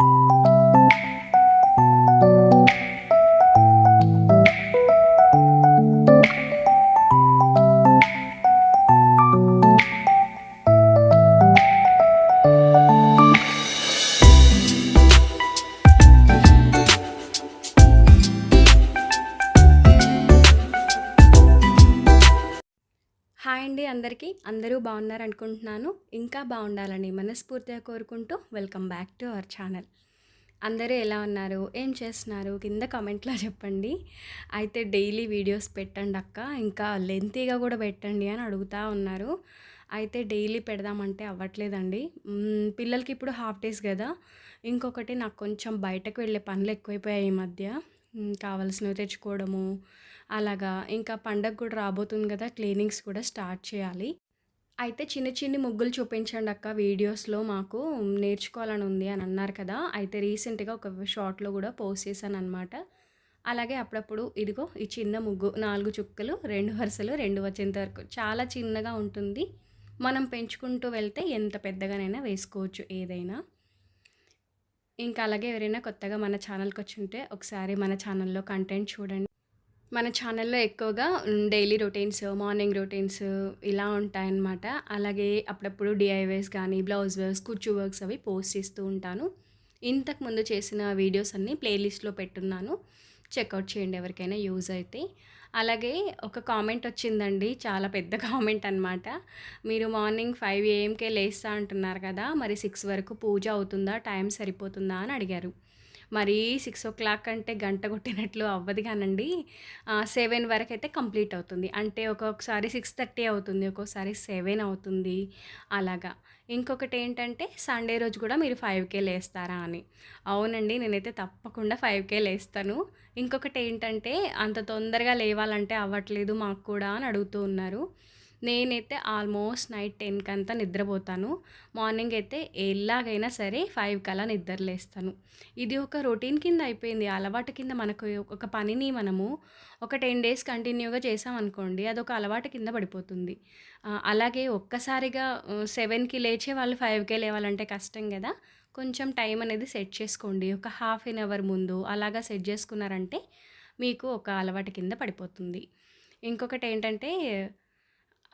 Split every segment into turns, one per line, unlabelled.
Thank you. అందరూ బాగున్నారు అనుకుంటున్నాను ఇంకా బాగుండాలని మనస్ఫూర్తిగా కోరుకుంటూ welcome back to our channel. అందరూ ఎలా ఉన్నారు? ఏం చేస్తున్నారు? కింద కామెంట్లో చెప్పండి. అయితే డైలీ వీడియోస్ పెట్టండి అక్క. ఇంకా లెంతీగా కూడా పెట్టండి అని అడుగుతూ ఉన్నారు. అయితే డైలీ పెడదామంటే అవ్వట్లేదండి. పిల్లలకి ఇప్పుడు హాఫ్ డేస్ కదా. ఇంకొకటి నాకు కొంచెం బయటకు వెళ్ళే పనులు ఎక్కువైపోయాయి ఈ మధ్య. కావాల్సినవి కావలసినవి తెచ్చుకోవడము అలాగా. ఇంకా పండగ కూడా రాబోతుంది కదా క్లీనింగ్స్ కూడా స్టార్ట్ చేయాలి. అయితే చిన్న చిన్ని ముగ్గులు చూపించండి అక్క వీడియోస్లో మాకు నేర్చుకోవాలని ఉంది అని అన్నారు కదా. అయితే రీసెంట్గా ఒక షార్ట్లో కూడా పోస్ట్ చేశాను అనమాట అలాగే అప్పుడప్పుడు ఇదిగో ఈ చిన్న ముగ్గు నాలుగు చుక్కలు రెండు వరుసలు రెండు వచ్చేంత వరకు చాలా చిన్నగా ఉంటుంది. మనం పెంచుకుంటూ వెళ్తే ఎంత పెద్దగానైనా వేసుకోవచ్చు ఏదైనా. ఇంకా అలాగే ఎవరైనా కొత్తగా మన ఛానల్కి వచ్చి ఉంటే ఒకసారి మన ఛానల్లో కంటెంట్ చూడండి. మన ఛానల్లో ఎక్కువగా డైలీ రొటీన్స్ మార్నింగ్ రొటీన్స్ ఇలా ఉంటాయన్నమాట. అలాగే అప్పుడప్పుడు డిఐవేస్ కానీ బ్లౌజ్ వర్క్స్ కుచ్చు వర్క్స్ అవి పోస్ట్ చేస్తూ ఉంటాను. ఇంతకు ముందు చేసిన వీడియోస్ అన్నీ ప్లేలిస్ట్లో పెట్టున్నాను. చెక్అవుట్ చేయండి ఎవరికైనా యూజ్ అయితే. అలాగే ఒక కామెంట్ వచ్చిందండి చాలా పెద్ద కామెంట్ అనమాట మీరు మార్నింగ్ ఫైవ్ ఏఎంకే లేస్తా అంటున్నారు కదా మరి సిక్స్ వరకు పూజ అవుతుందా టైం సరిపోతుందా అని అడిగారు. మరీ సిక్స్ ఓ క్లాక్ అంటే గంట కొట్టినట్లు అవ్వదు కానండి. సెవెన్ వరకు అయితే కంప్లీట్ అవుతుంది. అంటే ఒక్కొక్కసారి సిక్స్ థర్టీ అవుతుంది ఒక్కొక్కసారి సెవెన్ అవుతుంది అలాగా. ఇంకొకటి ఏంటంటే సండే రోజు కూడా మీరు ఫైవ్కే లేస్తారా అని. అవునండి నేనైతే తప్పకుండా ఫైవ్కే లేస్తాను. ఇంకొకటి ఏంటంటే అంత తొందరగా లేవాలంటే అవ్వట్లేదు మాకు కూడా అని అడుగుతూ ఉన్నారు. నేనైతే ఆల్మోస్ట్ నైట్ టెన్కి అంతా నిద్రపోతాను. మార్నింగ్ అయితే ఎలాగైనా సరే ఫైవ్ కల్లా నిద్రలేస్తాను. ఇది ఒక రొటీన్ కింద అయిపోయింది. అలవాటు కింద మనకు ఒక పనిని మనము ఒక టెన్ డేస్ కంటిన్యూగా చేసామనుకోండి అదొక అలవాటు కింద పడిపోతుంది. అలాగే ఒక్కసారిగా సెవెన్కి లేచే వాళ్ళు ఫైవ్కే లేవాలంటే కష్టం కదా. కొంచెం టైం అనేది సెట్ చేసుకోండి. ఒక హాఫ్ ఎన్ అవర్ ముందు అలాగా సెట్ చేసుకున్నారంటే మీకు ఒక అలవాటు కింద పడిపోతుంది. ఇంకొకటి ఏంటంటే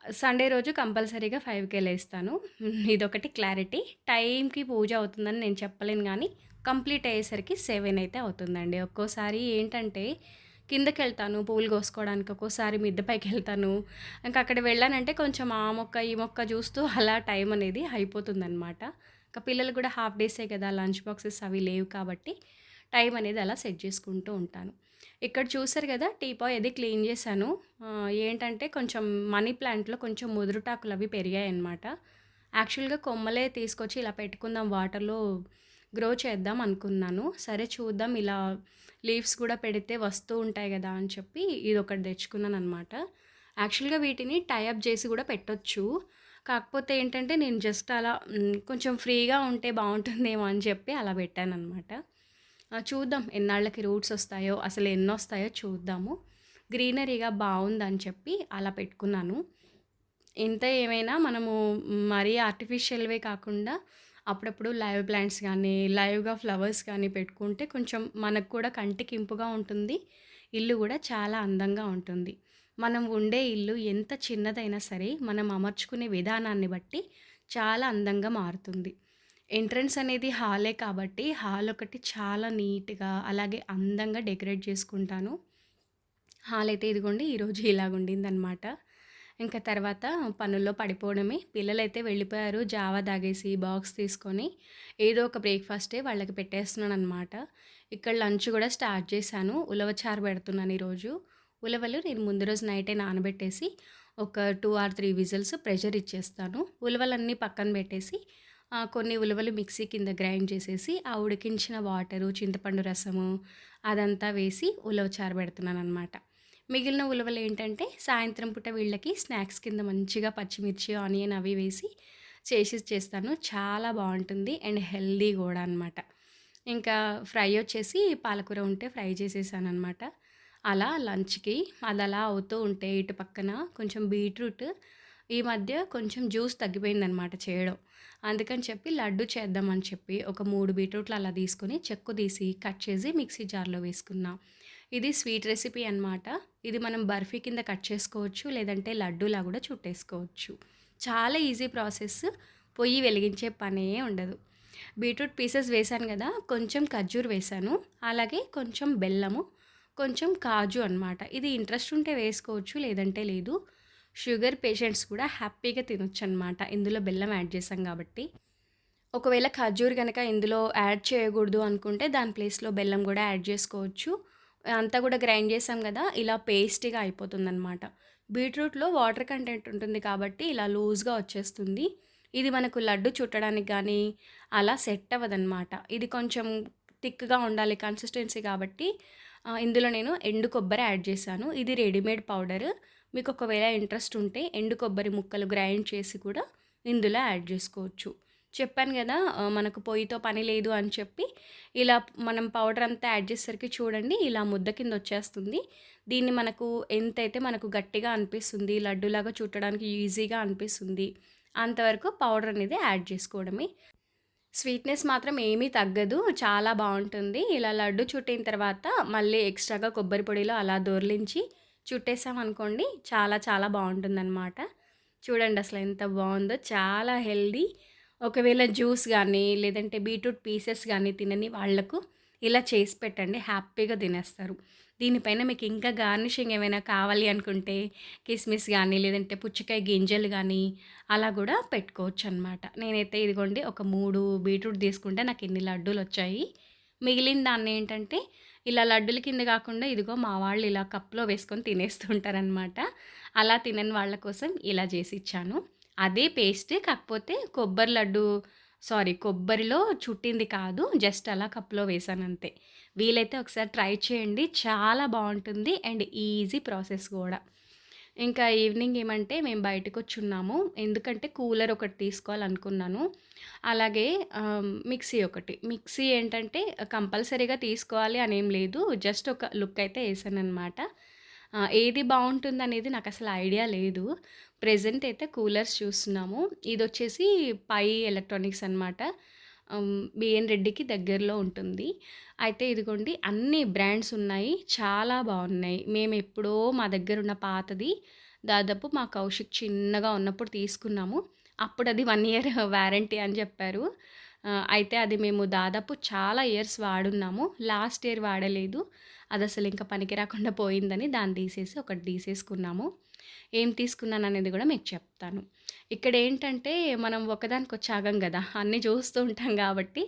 సండే రోజు కంపల్సరీగా ఫైవ్కే లేస్తాను. ఇదొకటి క్లారిటీ. టైంకి పూజ అవుతుందని నేను చెప్పలేను కానీ కంప్లీట్ అయ్యేసరికి సెవెన్ అయితే అవుతుందండి. ఒక్కోసారి ఏంటంటే కిందకి వెళ్తాను పూలు కోసుకోవడానికి ఒక్కోసారి మిద్దెపైకి వెళ్తాను ఇంకా అక్కడ వెళ్ళానంటే కొంచెం ఆ మొక్క ఈ మొక్క చూస్తూ అలా టైం అనేది అయిపోతుందన్నమాట. ఇంకా పిల్లలు కూడా హాఫ్ డేసే కదా లంచ్ బాక్సెస్ అవి లేవు కాబట్టి టైం అనేది అలా సెట్ చేసుకుంటూ ఉంటాను. ఇక్కడ చూసారు కదా టీపాయ్ అది క్లీన్ చేశాను. ఏంటంటే కొంచెం మనీ ప్లాంట్లో కొంచెం ముదురుటాకులు అవి పెరిగాయి అన్నమాట యాక్చువల్గా కొమ్మలే తీసుకొచ్చి ఇలా పెట్టుకుందాం వాటర్లో గ్రో చేద్దాం అనుకున్నాను. సరే చూద్దాం ఇలా లీవ్స్ కూడా పెడితే వస్తూ ఉంటాయి కదా అని చెప్పి ఇది ఒకటి తెచ్చుకున్నాను అనమాట యాక్చువల్గా వీటిని టైఅప్ చేసి కూడా పెట్టొచ్చు. కాకపోతే ఏంటంటే నేను జస్ట్ అలా కొంచెం ఫ్రీగా ఉంటే బాగుంటుందేమో అని చెప్పి అలా పెట్టాను అనమాట చూద్దాం ఎన్నాళ్ళకి రూట్స్ వస్తాయో అసలు ఎన్ని వస్తాయో చూద్దాము. గ్రీనరీగా బాగుందని చెప్పి అలా పెట్టుకున్నాను. ఎంత ఏమైనా మనము మరీ ఆర్టిఫిషియల్వే కాకుండా అప్పుడప్పుడు లైవ్ ప్లాంట్స్ కానీ లైవ్గా ఫ్లవర్స్ కానీ పెట్టుకుంటే కొంచెం మనకు కూడా కంటికి ఇంపుగా ఉంటుంది ఇల్లు కూడా చాలా అందంగా ఉంటుంది. మనం ఉండే ఇల్లు ఎంత చిన్నదైనా సరే మనం అమర్చుకునే విధానాన్ని బట్టి చాలా అందంగా మారుతుంది. ఎంట్రన్స్ అనేది హాలే కాబట్టి హాల్ ఒకటి చాలా నీట్గా అలాగే అందంగా డెకరేట్ చేసుకుంటాను. హాల్ అయితే ఇదిగోండి ఈరోజు ఇలాగుండిందనమాట ఇంకా తర్వాత పనుల్లో పడిపోవడమే. పిల్లలైతే వెళ్ళిపోయారు జావా తాగేసి బాక్స్ తీసుకొని ఏదో ఒక బ్రేక్ఫాస్టే వాళ్ళకి పెట్టేస్తున్నాను అనమాట ఇక్కడ లంచ్ కూడా స్టార్ట్ చేశాను ఉలవచారు పెడుతున్నాను ఈరోజు. ఉలవలు నేను ముందు రోజు నైటే నానబెట్టేసి ఒక two or three whistles pressure ఇచ్చేస్తాను. ఉలవలన్నీ పక్కన పెట్టేసి కొన్ని ఉలవలు మిక్సీ కింద గ్రైండ్ చేసేసి ఆ ఉడికించిన వాటరు చింతపండు రసము అదంతా వేసి ఉలవచారు పెడుతున్నాను అనమాట మిగిలిన ఉలవలు ఏంటంటే సాయంత్రం పూట వీళ్ళకి స్నాక్స్ కింద మంచిగా పచ్చిమిర్చి ఆనియన్ అవి వేసి చేసి చేస్తాను. చాలా బాగుంటుంది అండ్ హెల్దీ కూడా అనమాట ఇంకా ఫ్రై వచ్చేసి పాలకూర ఉంటే ఫ్రై చేసేసాను అనమాట అలా లంచ్కి అది అలా అవుతూ ఉంటే ఇటు పక్కన కొంచెం బీట్రూట్ ఈ మధ్య కొంచెం జ్యూస్ తగ్గిపోయిందనమాట చేయడం. అందుకని చెప్పి లడ్డు చేద్దామని చెప్పి ఒక మూడు బీట్రూట్లు అలా తీసుకొని చెక్కు తీసి, కట్ చేసి మిక్సీ జార్‌లో వేసుకున్నా. ఇది స్వీట్ రెసిపీ అనమాట. ఇది మనం బర్ఫీ కింద కట్ చేసుకోవచ్చు. లేదంటే లడ్డూలా కూడా చుట్టేసుకోవచ్చు. చాలా ఈజీ ప్రాసెస్. పొయ్యి వెలిగించే పనే ఉండదు. బీట్రూట్ పీసెస్ వేశాను కదా కొంచెం ఖర్జూర్ వేశాను. అలాగే కొంచెం బెల్లము, కొంచెం కాజు అనమాట. ఇది ఇంట్రెస్ట్ ఉంటే వేసుకోవచ్చు. లేదంటే లేదు. షుగర్ పేషెంట్స్ కూడా హ్యాపీగా తినొచ్చనమాట. ఇందులో బెల్లం యాడ్ చేసాం కాబట్టి ఒకవేళ ఖర్జూర్ కనుక ఇందులో యాడ్ చేయకూడదు అనుకుంటే దాని ప్లేస్‌లో బెల్లం కూడా యాడ్ చేసుకోవచ్చు. అంతా కూడా గ్రైండ్ చేసాం కదా ఇలా పేస్టీగా అయిపోతుందనమాట. బీట్రూట్‌లో వాటర్ కంటెంట్ ఉంటుంది కాబట్టి ఇలా లూజ్‌గా వచ్చేస్తుంది. ఇది మనకు లడ్డు చుట్టడానికి కానీ అలా సెట్ అవ్వదనమాట. ఇది కొంచెం థిక్‌గా ఉండాలి కన్సిస్టెన్సీ కాబట్టి ఇందులో నేను ఎండు కొబ్బరి యాడ్ చేశాను. ఇది రెడీమేడ్ పౌడర్. మీకు ఒకవేళ ఇంట్రెస్ట్ ఉంటే ఎండు కొబ్బరి ముక్కలు గ్రైండ్ చేసి కూడా ఇందులో యాడ్ చేసుకోవచ్చు. చెప్పాను కదా మనకు పొయ్యితో పని లేదు అని చెప్పి ఇలా మనం పౌడర్ అంతా యాడ్ చేసేసరికి చూడండి ఇలా ముద్ద కింద వచ్చేస్తుంది. దీన్ని మనకు ఎంతైతే మనకు గట్టిగా అనిపిస్తుంది, లడ్డూలాగా చుట్టడానికి ఈజీగా అనిపిస్తుంది. అంతవరకు పౌడర్ అనేది యాడ్ చేసుకోవడమే. స్వీట్‌నెస్ మాత్రం ఏమీ తగ్గదు. చాలా బాగుంటుంది ఇలా లడ్డు చుట్టిన తర్వాత మళ్ళీ ఎక్స్‌ట్రాగా కొబ్బరి పొడిలో అలా దొర్లించి చుట్టేసామనుకోండి చాలా చాలా బాగుంటుందన్నమాట చూడండి అసలు ఎంత బాగుందో చాలా హెల్దీ ఒకవేళ జ్యూస్ కానీ లేదంటే బీట్రూట్ పీసెస్ కానీ తినని వాళ్ళకు ఇలా చేసి పెట్టండి. హ్యాపీగా తినేస్తారు. దీనిపైన మీకు ఇంకా గార్నిషింగ్ ఏమైనా కావాలి అనుకుంటే కిస్మిస్ కానీ లేదంటే పుచ్చకాయ గింజలు కానీ అలా కూడా పెట్టుకోవచ్చు అనమాట నేనైతే ఇదిగోండి ఒక మూడు బీట్రూట్ తీసుకుంటే నాకు ఇన్ని లడ్డూలొచ్చాయి. మిగిలిన దాన్ని ఏంటంటే ఇలా లడ్డుల కింద కాకుండా ఇదిగో మా వాళ్ళు ఇలా కప్‌లో వేసుకొని తినేస్తుంటారనమాట అలా తినని వాళ్ళ కోసం ఇలా చేసి ఇచ్చాను అదే పేస్ట్ కాకపోతే కొబ్బరి లడ్డు సారీ కొబ్బరిలో చుట్టింది కాదు. జస్ట్ అలా కప్‌లో అంతే వీలైతే ఒకసారి ట్రై చేయండి. చాలా బాగుంటుంది అండ్ ఈజీ ప్రాసెస్ కూడా ఇంకా ఈవినింగ్ ఏమంటే మేము బయటకు వచ్చి ఉన్నాము ఎందుకంటే కూలర్ ఒకటి తీసుకోవాలనుకున్నాను. అలాగే మిక్సీ ఒకటి. మిక్సీ ఏంటంటే కంపల్సరీగా తీసుకోవాలి అనేం లేదు. జస్ట్ ఒక లుక్ అయితే వేసాను ఆహ్, ఏది నాకు అసలు ఐడియా లేదు. ప్రజెంట్ అయితే కూలర్స్ చూస్తున్నాము. ఇది వచ్చేసి పై ఎలక్ట్రానిక్స్ అనమాట. బిఎన్ రెడ్డికి దగ్గరలో ఉంటుంది. అయితే ఇదిగోండి అన్ని బ్రాండ్స్ ఉన్నాయి. చాలా బాగున్నాయి మేము ఎప్పుడో మా దగ్గర ఉన్న పాతది దాదాపు మా కౌశిక్ చిన్నగా ఉన్నప్పుడు తీసుకున్నాము. అప్పుడు అది వన్ ఇయర్ వారంటీ అని చెప్పారు అయితే అది మేము దాదాపు చాలా ఇయర్స్ వాడున్నాము. లాస్ట్ ఇయర్ వాడలేదు. అది అసలు ఇంకా పనికి రాకుండా పోయిందని దాన్ని తీసేసి ఒకటి తీసేసుకున్నాము. ఏం తీసుకున్నాను అనేది కూడా మీకు చెప్తాను. ఇక్కడ ఏంటంటే మనం ఒకదానికి ఆగం కదా అన్నీ చూస్తూ ఉంటాం కాబట్టి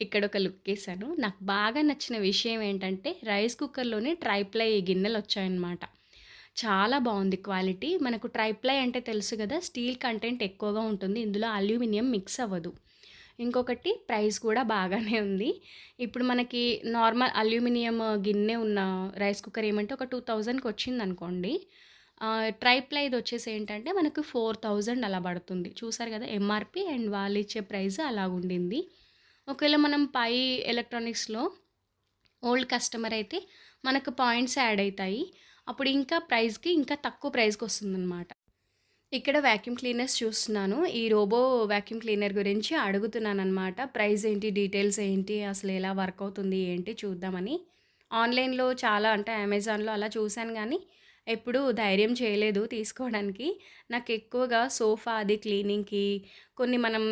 ఇక్కడ ఒక లుక్ వేసాను నాకు బాగా నచ్చిన విషయం ఏంటంటే రైస్ కుక్కర్‌లోనే ట్రైప్లై గిన్నెలు వచ్చాయన్నమాట చాలా బాగుంది క్వాలిటీ. మనకు ట్రైప్లై అంటే తెలుసు కదా స్టీల్ కంటెంట్ ఎక్కువగా ఉంటుంది. ఇందులో అల్యూమినియం మిక్స్ అవ్వదు. ఇంకొకటి ప్రైస్ కూడా బాగానే ఉంది. ఇప్పుడు మనకి నార్మల్ అల్యూమినియం గిన్నె ఉన్న రైస్ కుక్కర్ ఏమంటే ఒక 2000కి ట్రైప్లై ఇది వచ్చేసి ఏంటంటే మనకు 4000 అలా పడుతుంది. చూసారు కదా ఎంఆర్‌పీ అండ్ వాళ్ళు ఇచ్చే ప్రైస్ అలాగుండింది. ఒకవేళ మనం పై ఎలక్ట్రానిక్స్‌లో ఓల్డ్ కస్టమర్ అయితే మనకు పాయింట్స్ యాడ్ అవుతాయి అప్పుడు ఇంకా ప్రైస్‌కి ఇంకా తక్కువ ప్రైస్‌కొస్తుందనమాట. ఇక్కడ వ్యాక్యూమ్ క్లీనర్స్ చూస్తున్నాను. ఈ రోబో వ్యాక్యూమ్ క్లీనర్ గురించి అడుగుతున్నాననమాట. ప్రైస్ ఏంటి? డీటెయిల్స్ ఏంటి? అసలు ఎలా వర్క్ అవుతుంది? ఏంటి? చూద్దామని. ఆన్‌లైన్‌లో చాలా అంటే అమెజాన్‌లో అలా చూశాను కానీ ఎప్పుడూ ధైర్యం చేయలేదు తీసుకోవడానికి. నాకు ఎక్కువగా సోఫా అది క్లీనింగ్‌కి కొన్ని మనం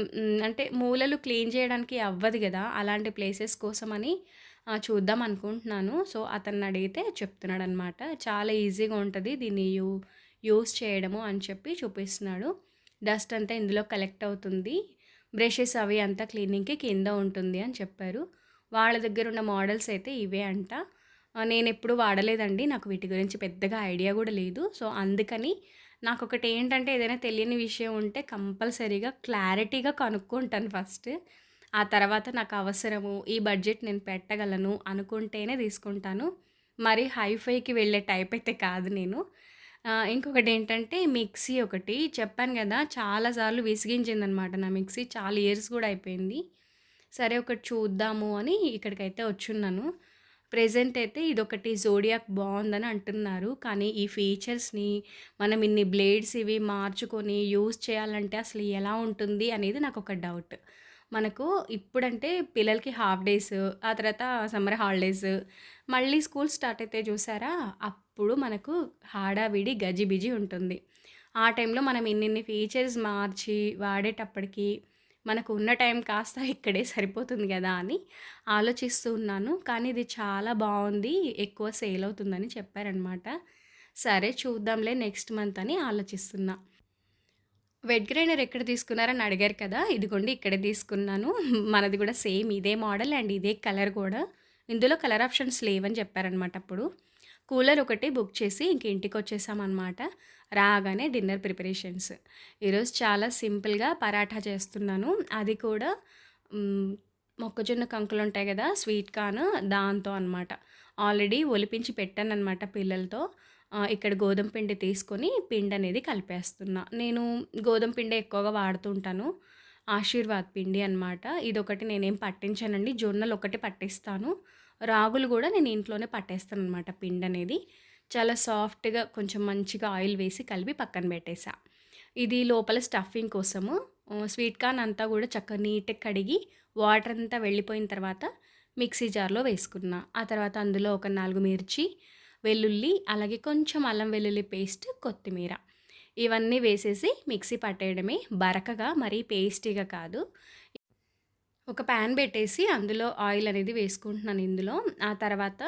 అంటే మూలలు క్లీన్ చేయడానికి అవ్వదు కదా అలాంటి ప్లేసెస్ కోసమని చూద్దాం అనుకుంటున్నాను. సో, అతన్నడిగితే చెప్తున్నాడనమాట. చాలా ఈజీగా ఉంటుంది దీన్ని యూ యూజ్ చేయడము అని చెప్పి చూపిస్తున్నాడు. డస్ట్ అంతా ఇందులో కలెక్ట్ అవుతుంది. బ్రషెస్ అవి అంతా క్లీనింగ్‌కి కింద ఉంటుంది అని చెప్పారు. వాళ్ళ దగ్గర ఉన్న మోడల్స్ అయితే ఇవే అంట. నేను ఎప్పుడు వాడలేదండి. నాకు వీటి గురించి పెద్దగా ఐడియా కూడా లేదు. సో, అందుకని నాకు ఒకటి ఏంటంటే ఏదైనా తెలియని విషయం ఉంటే కంపల్సరీగా క్లారిటీగా కనుక్కుంటాను ఫస్ట్. ఆ తర్వాత నాకు అవసరము, ఈ బడ్జెట్ నేను పెట్టగలను అనుకుంటేనే తీసుకుంటాను. మరి హైఫైకి వెళ్ళే టైప్ అయితే కాదు నేను. ఇంకొకటి ఏంటంటే మిక్సీ ఒకటి చెప్పాను కదా చాలా సార్లు విసిగించిందనమాట నా మిక్సీ. చాలా ఇయర్స్ కూడా అయిపోయింది. సరే ఒకటి చూద్దాము అని ఇక్కడికైతే వచ్చున్నాను. ప్రెజెంట్ అయితే ఇదొకటి జోడియాక్ బాగుందని అంటున్నారు. కానీ ఈ ఫీచర్స్ని మనం ఇన్ని బ్లేడ్స్ ఇవి మార్చుకొని యూజ్ చేయాలంటే అసలు ఎలా ఉంటుంది అనేది నాకు ఒక డౌట్. మనకు ఇప్పుడంటే పిల్లలకి హాఫ్ డేస్ ఆ తర్వాత సమ్మర్ హాలిడేస్ మళ్ళీ స్కూల్ స్టార్ట్ అయితే చూసారా? అప్పుడు మనకు హాడావిడి గజిబిజి ఉంటుంది. ఆ టైంలో మనం ఇన్నిన్ని ఫీచర్స్ మార్చి వాడేటప్పటికి మనకు ఉన్న టైం కాస్త ఇక్కడే సరిపోతుంది కదా అని ఆలోచిస్తూ ఉన్నాను. కానీ ఇది చాలా బాగుంది ఎక్కువ సేల్ అవుతుందని చెప్పారనమాట సరే చూద్దాంలే నెక్స్ట్ మంత్ అని ఆలోచిస్తున్నా. వెడ్ గ్రైండర్ ఎక్కడ తీసుకున్నారని అడిగారు కదా ఇదిగోండి ఇక్కడే తీసుకున్నాను. మనది కూడా సేమ్ ఇదే మోడల్ అండ్ ఇదే కలర్ కూడా. ఇందులో కలర్ ఆప్షన్స్ లేవని చెప్పారనమాట అప్పుడు. కూలర్ ఒకటి బుక్ చేసి ఇంక ఇంటికి వచ్చేసామన్నమాట రాగానే డిన్నర్ ప్రిపరేషన్స్. ఈరోజు చాలా సింపుల్గా పరాఠా చేస్తున్నాను. అది కూడా మొక్కజొన్న కంకులు ఉంటాయి కదా స్వీట్ కార్న్ దాంతో అనమాట ఆల్రెడీ ఒలిపించి పెట్టాను అనమాట పిల్లలతో ఇక్కడ గోధుమ పిండి తీసుకొని పిండి అనేది కలిపేస్తున్నా. నేను గోధుమ పిండి ఎక్కువగా వాడుతుంటాను ఆశీర్వాద్ పిండి అనమాట ఇదొకటి నేనేం పట్టించానండి. జొన్నలు ఒకటి పట్టిస్తాను. రాగులు కూడా నేను ఇంట్లోనే పట్టేస్తాను అనమాట పిండి అనేది చాలా సాఫ్ట్గా కొంచెం మంచిగా ఆయిల్ వేసి కలిపి పక్కన పెట్టేసా. ఇది లోపల స్టఫింగ్ కోసము. స్వీట్ కార్న్ అంతా కూడా చక్కగా నీట్గా కడిగి వాటర్ అంతా వెళ్ళిపోయిన తర్వాత మిక్సీ జార్లో వేసుకున్నా. ఆ తర్వాత అందులో ఒక నాలుగు మిర్చి వెల్లుల్లి అలాగే కొంచెం అల్లం వెల్లుల్లి పేస్ట్ కొత్తిమీర. ఇవన్నీ వేసేసి మిక్సీ పట్టేయడమే. బరకగా మరీ పేస్టీగా కాదు. ఒక ప్యాన్ పెట్టేసి అందులో ఆయిల్ అనేది వేసుకుంటున్నాను ఇందులో. ఆ తర్వాత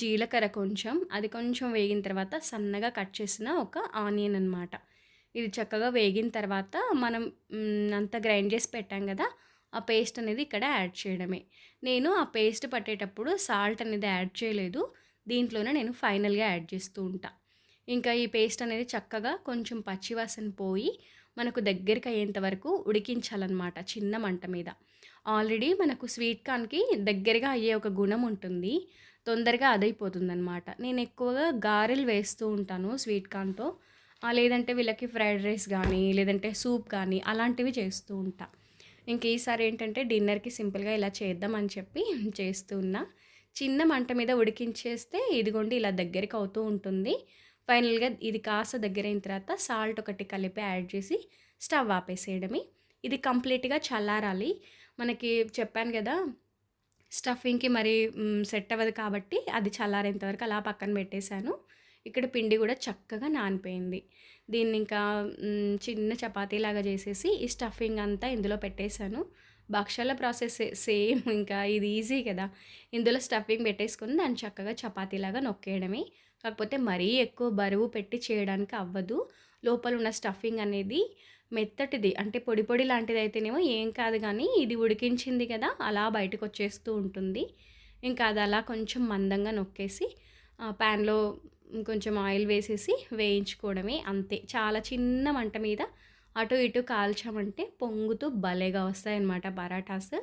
జీలకర్ర కొంచెం అది కొంచెం వేగిన తర్వాత సన్నగా కట్ చేసిన ఒక ఆనియన్ అనమాట ఇది చక్కగా వేగిన తర్వాత మనం అంత గ్రైండ్ చేసి పెట్టాం కదా ఆ పేస్ట్ అనేది ఇక్కడ యాడ్ చేయడమే. నేను ఆ పేస్ట్ పట్టేటప్పుడు సాల్ట్ అనేది యాడ్ చేయలేదు. దీంట్లోనే నేను ఫైనల్గా యాడ్ చేస్తూ ఉంటా. ఇంకా ఈ పేస్ట్ అనేది చక్కగా కొంచెం పచ్చివాసన పోయి మనకు దగ్గరికి అయ్యేంత వరకు ఉడికించాలన్నమాట చిన్న మంట మీద. ఆల్రెడీ మనకు స్వీట్ కార్న్కి దగ్గరగా అయ్యే ఒక గుణం ఉంటుంది. తొందరగా అదైపోతుంది అనమాట నేను ఎక్కువగా గారెలు వేస్తూ ఉంటాను స్వీట్ కార్న్తో. లేదంటే వీళ్ళకి ఫ్రైడ్ రైస్ కానీ లేదంటే సూప్ కానీ అలాంటివి చేస్తూ ఉంటా. ఇంక ఈసారి ఏంటంటే డిన్నర్కి సింపుల్గా ఇలా చేద్దామని చెప్పి చేస్తూ ఉన్నా. చిన్న మంట మీద ఉడికించేస్తే ఇదిగోండి ఇలా దగ్గరికి అవుతూ ఉంటుంది. ఫైనల్గా ఇది కాస్త దగ్గరైన తర్వాత సాల్ట్ ఒకటి కలిపి యాడ్ చేసి స్టవ్ ఆపేసేయడమే. ఇది కంప్లీట్గా చల్లారాలి. మనకి చెప్పాను కదా స్టఫింగ్కి మరి సెట్ అవ్వదు కాబట్టి అది చల్లారేంత వరకు అలా పక్కన పెట్టేశాను. ఇక్కడ పిండి కూడా చక్కగా నానిపోయింది. దీన్ని ఇంకా చిన్న చపాతీలాగా చేసేసి ఈ స్టఫింగ్ అంతా ఇందులో పెట్టేశాను. భక్షాల ప్రాసెస్ సేమ్ ఇంకా ఇది ఈజీ కదా. ఇందులో స్టఫింగ్ పెట్టేసుకుని దాన్ని చక్కగా చపాతీలాగా నొక్కేయడమే. కాకపోతే మరీ ఎక్కువ బరువు పెట్టి చేయడానికి అవ్వదు. లోపల ఉన్న స్టఫింగ్ అనేది మెత్తటిది అంటే పొడి పొడి లాంటిది అయితేనేమో ఏం కాదు కానీ ఇది ఉడికించింది కదా అలా బయటకు వచ్చేస్తూ ఉంటుంది. ఇంకా అది అలా కొంచెం మందంగా నొక్కేసి ప్యాన్లో కొంచెం ఆయిల్ వేసేసి వేయించుకోవడమే అంతే. చాలా చిన్న మంట మీద అటు ఇటు కాల్చామంటే పొంగుతూ భలేగా వస్తాయన్నమాట పరాటాస్.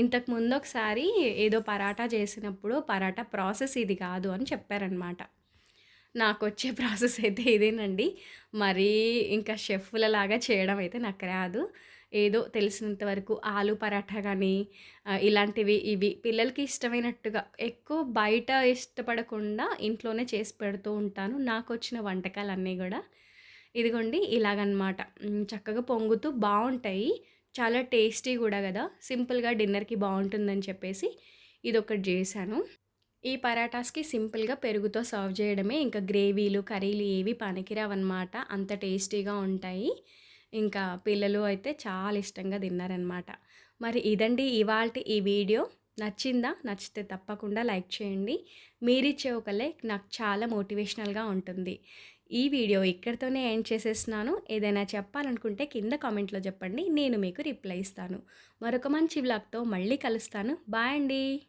ఇంతకు ముందు ఒకసారి ఏదో పరాటా చేసినప్పుడు పరాటా ప్రాసెస్ ఇది కాదు అని చెప్పారనమాట నాకు వచ్చే ప్రాసెస్ అయితే ఇదేనండి. మరీ ఇంకా షెఫ్లలాగా చేయడం అయితే నాకు రాదు. ఏదో తెలిసినంత వరకు ఆలు పరాఠా కానీ ఇలాంటివి ఇవి పిల్లలకి ఇష్టమైనట్టుగా ఎక్కువ బయట ఇష్టపడకుండా ఇంట్లోనే చేసి పెడుతూ ఉంటాను. నాకు వచ్చిన వంటకాలన్నీ కూడా. ఇదిగోండి ఇలాగనమాట. చక్కగా పొంగుతూ బాగుంటాయి చాలా టేస్టీ కూడా కదా సింపుల్గా డిన్నర్కి బాగుంటుందని చెప్పేసి ఇది ఒకటి చేశాను. ఈ పరాటాస్కి సింపుల్గా పెరుగుతో సర్వ్ చేయడమే. ఇంకా గ్రేవీలు కర్రీలు ఏవి పనికిరావన్నమాట. అంత టేస్టీగా ఉంటాయి. ఇంకా పిల్లలు అయితే చాలా ఇష్టంగా తిన్నారనమాట మరి ఇదండి ఇవాళ ఈ వీడియో. నచ్చిందా? నచ్చితే తప్పకుండా లైక్ చేయండి. మీరిచ్చే ఒక లైక్ నాకు చాలా మోటివేషనల్గా ఉంటుంది. ఈ వీడియో ఇక్కడితోనే ఎండ్ చేసేస్తున్నాను. ఏదైనా చెప్పాలనుకుంటే కింద కామెంట్లో చెప్పండి. నేను మీకు రిప్లై ఇస్తాను. మరొక మంచి బ్లాగ్తో మళ్ళీ కలుస్తాను. బాయ్ అండి.